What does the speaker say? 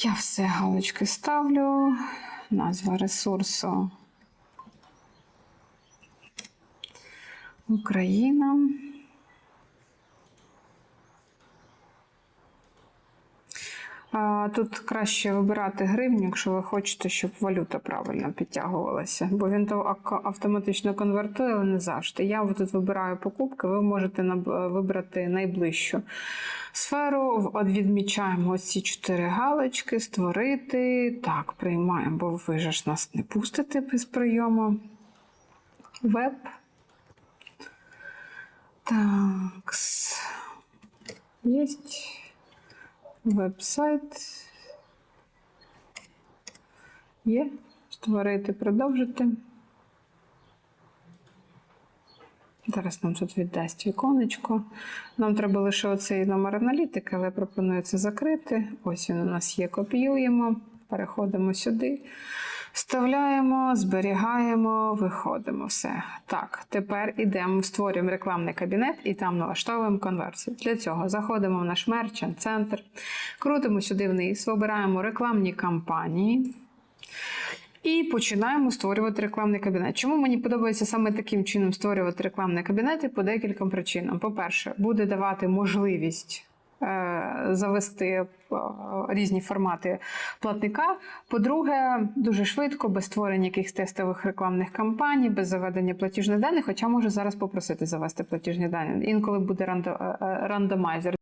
Я все галочки ставлю. Назва ресурсу. Україна. Тут краще вибирати гривню, якщо ви хочете, щоб валюта правильно підтягувалася, бо він то автоматично конвертує, але не завжди. Я тут вибираю покупки, ви можете вибрати найближчу сферу. Відмічаємо ці чотири галочки, створити. Так, приймаємо, бо ви ж нас не пустите без прийому. Веб. Так. Єсть. Веб-сайт. Є. Створити, продовжити. Зараз нам тут віддасть віконечко. Нам треба лише оцей номер аналітики, але пропоную це закрити. Ось він у нас є. Копіюємо, переходимо сюди, вставляємо, зберігаємо, виходимо. Все. Так, тепер ідемо, створюємо рекламний кабінет і там налаштовуємо конверсію. Для цього заходимо в наш мерчант центр, крутимо сюди вниз, вибираємо рекламні кампанії. І починаємо створювати рекламний кабінет. Чому мені подобається саме таким чином створювати рекламні кабінети? По декільком причинам. По-перше, буде давати можливість завести е, різні формати платника. По-друге, дуже швидко, без створення якихось тестових рекламних кампаній, без заведення платіжних даних, хоча можу зараз попросити завести платіжні дані. Інколи буде е, е, рандомайзер.